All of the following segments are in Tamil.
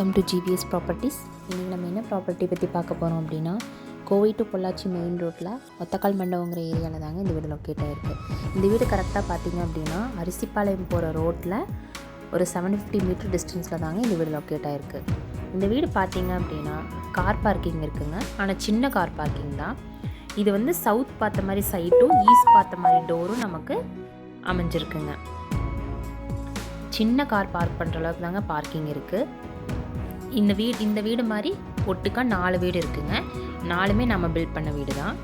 வெல்கம் டு ஜிபிஎஸ் ப்ராப்பர்ட்டிஸ் இன்றைக்கி நம்ம என்ன ப்ராப்பர்ட்டி பற்றி பார்க்க போகிறோம் அப்படின்னா கோவை டு பொள்ளாச்சி மெயின் ரோட்டில் ஒத்தக்கால் மண்டபங்கிற ஏரியாவில் தாங்க இந்த வீடு லொக்கேட் ஆகிருக்கு இந்த வீடு கரெக்டாக பார்த்தீங்க அப்படின்னா அரிசிப்பாளையம் போகிற ரோட்டில் ஒரு செவன் ஃபிஃப்டி மீட்டர் டிஸ்டன்ஸில் தாங்க இந்த வீடு லொக்கேட் ஆகிருக்கு இந்த வீடு பார்த்தீங்க அப்படின்னா கார் பார்க்கிங் இருக்குங்க. ஆனால் சின்ன கார் பார்க்கிங் தான். இது வந்து சவுத் பார்த்த மாதிரி சைட்டும் ஈஸ்ட் பார்த்த மாதிரி டோரும் நமக்கு அமைஞ்சிருக்குங்க. சின்ன கார் பார்க் பண்ணுற அளவுக்கு தாங்க பார்க்கிங் இருக்குது இந்த வீடு இந்த வீடு மாதிரி ஒட்டுக்கா நாலு வீடு இருக்குங்க. நாலுமே நம்ம பில்ட் பண்ண வீடு தான்.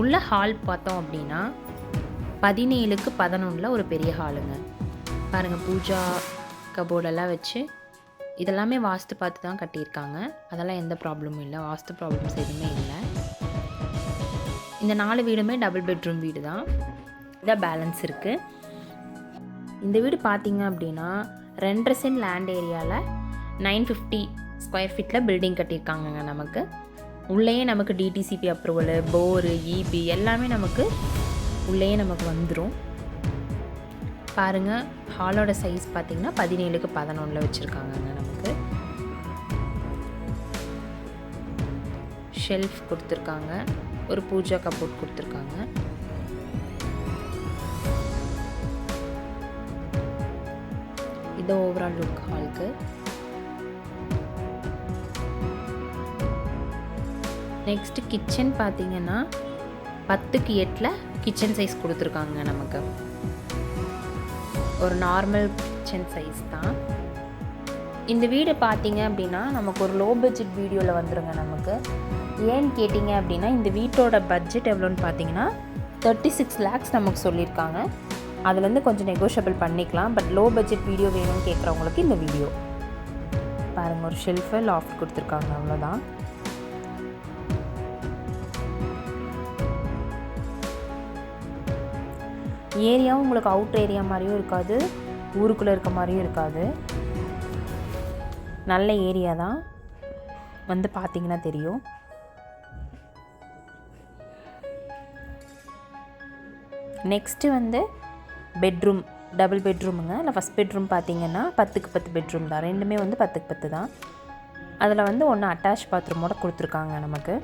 உள்ள ஹால் பார்த்தோம் அப்படின்னா பதினேழுக்கு பதினொன்றில் ஒரு பெரிய ஹாலுங்க பாருங்கள் பூஜா கபோர்டெல்லாம் வச்சு இதெல்லாமே வாஸ்து பார்த்து தான் கட்டியிருக்காங்க. அதெல்லாம் எந்த ப்ராப்ளமும் இல்லை. வாஸ்து ப்ராப்ளம்ஸ் எதுவுமே இல்லை. இந்த நாலு வீடுமே டபுள் பெட்ரூம் வீடு தான். இதான் பேலன்ஸ் இருக்குது இந்த வீடு பார்த்தீங்க அப்படின்னா ரெண்டரை சென்ட் லேண்ட் ஏரியாவில் நைன் ஃபிஃப்டி ஸ்கொயர் ஃபீட்டில் பில்டிங் கட்டியிருக்காங்கங்க நமக்கு. உள்ளேயே நமக்கு டிடிசிபி அப்ரூவலு போரு இபி எல்லாமே நமக்கு உள்ளேயே நமக்கு வந்துடும் பாருங்கள் ஹாலோட சைஸ் பார்த்திங்கன்னா பதினேழுக்கு பதினொன்றில் வச்சுருக்காங்கங்க நமக்கு. ஷெல்ஃப் கொடுத்துருக்காங்க ஒரு பூஜா கபோர்ட் கொடுத்துருக்காங்க. இது ஓவரால் லுக் ஹாலுக்கு நெக்ஸ்ட்டு கிச்சன் பார்த்திங்கன்னா பத்துக்கு எட்டில் கிச்சன் சைஸ் கொடுத்துருக்காங்க நமக்கு. ஒரு நார்மல் கிச்சன் சைஸ் தான். இந்த வீடு பார்த்தீங்க அப்படின்னா நமக்கு ஒரு லோ பட்ஜெட் வீடியோவில் வந்துடுங்க நமக்கு. ஏன்னு கேட்டிங்க அப்படின்னா இந்த வீட்டோட பட்ஜெட் எவ்வளோன்னு பார்த்தீங்கன்னா தேர்ட்டி சிக்ஸ் லேக்ஸ் நமக்கு சொல்லியிருக்காங்க. அதுலேருந்து கொஞ்சம் நெகோஷியபிள் பண்ணிக்கலாம். பட் லோ பட்ஜெட் வீடியோ வேணும்னு கேட்குறவங்களுக்கு இந்த வீடியோ. பாருங்கள் ஒரு ஷெல்ஃபு லாஃப்ட் கொடுத்துருக்காங்க அவ்வளோதான் ஏரியாவும் உங்களுக்கு அவுட் ஏரியா மாதிரியும் இருக்காது. ஊருக்குள்ளே இருக்க மாதிரியும் இருக்காது. நல்ல ஏரியா தான். வந்து பார்த்தீங்கன்னா தெரியும். நெக்ஸ்ட்டு வந்து பெட்ரூம் டபுள் பெட்ரூமுங்க இல்லை ஃபஸ்ட் பெட்ரூம் பார்த்தீங்கன்னா பத்துக்கு பத்து பெட்ரூம் தான். ரெண்டுமே வந்து பத்துக்கு பத்து தான். அதில் வந்து ஒன்று அட்டாச் பாத்ரூமோட கொடுத்துருக்காங்க நமக்கு.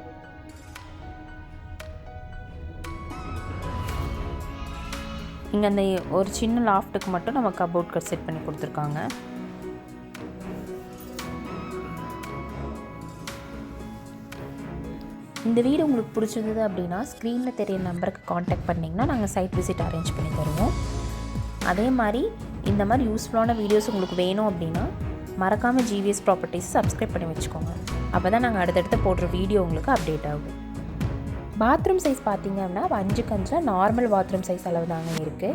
இங்கே அந்த ஒரு சின்ன லாஃப்ட்டுக்கு மட்டும் நம்ம கபோர்ட் கட் செட் பண்ணி கொடுத்துருக்காங்க. இந்த வீடு உங்களுக்கு பிடிச்சிருந்தது அப்படின்னா ஸ்க்ரீனில் தெரிய நம்பருக்கு காண்டாக்ட் பண்ணிங்கன்னா நாங்கள் சைட் விசிட் அரேஞ்ச் பண்ணி தருவோம். அதே மாதிரி இந்த மாதிரி யூஸ்ஃபுல்லான வீடியோஸ் உங்களுக்கு வேணும் அப்படின்னா மறக்காமல் ஜிவிஎஸ் ப்ராப்பர்ட்டிஸ் சப்ஸ்கிரைப் பண்ணி வச்சுக்கோங்க. அப்போ தான் நாங்கள் அடுத்தடுத்து போடுற வீடியோ உங்களுக்கு அப்டேட் ஆகும். பாத்ரூம் சைஸ் பார்த்தீங்க அப்படின்னா அஞ்சுக்கு அஞ்சில் நார்மல் பாத்ரூம் சைஸ் அளவு தாங்க இருக்குது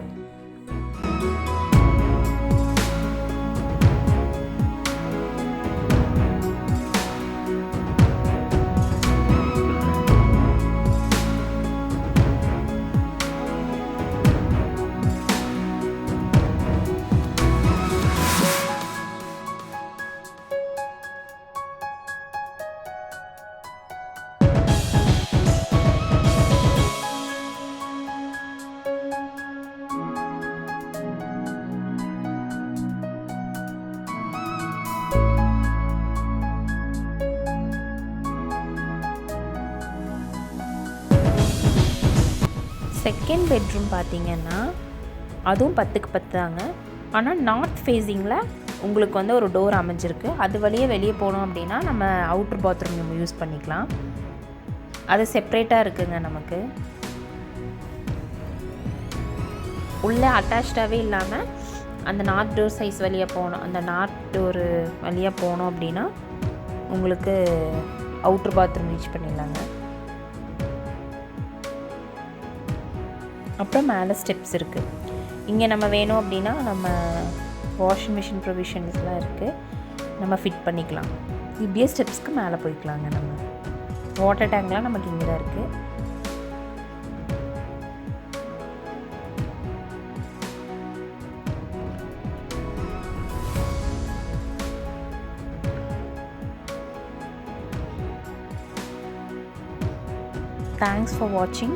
செகண்ட் பெட்ரூம் பார்த்தீங்கன்னா அதுவும் பத்துக்கு பத்து தாங்க. ஆனால் நார்த் ஃபேஸிங்கில் உங்களுக்கு வந்து ஒரு டோர் அமைஞ்சிருக்கு. அது வழியே வெளியே போனோம் அப்படின்னா நம்ம அவுட்ரு பாத்ரூம் நம்ம யூஸ் பண்ணிக்கலாம். அது செப்ரேட்டாக இருக்குங்க நமக்கு. உள்ளே அட்டாச்சாகவே இல்லாமல் அந்த நார்த் டோர் சைஸ் வழியாக போனோம். அந்த நார்த் டோரு வழியாக போனோம் அப்படின்னா உங்களுக்கு அவுட்ரு பாத்ரூம் ரீச் பண்ணிடலாங்க. அப்புறம் மேலே ஸ்டெப்ஸ் இருக்குது இங்கே நம்ம வேணும் அப்படின்னா நம்ம வாஷிங் மிஷின் ப்ரொவிஷன்ஸ்லாம் இருக்குது நம்ம ஃபிட் பண்ணிக்கலாம். இப்படியே ஸ்டெப்ஸ்க்கு மேலே போய்க்கலாங்க நம்ம. வாட்டர் டேங்க்லாம் நமக்கு இங்கே தான் இருக்குது தேங்க்ஸ் ஃபார் வாட்சிங்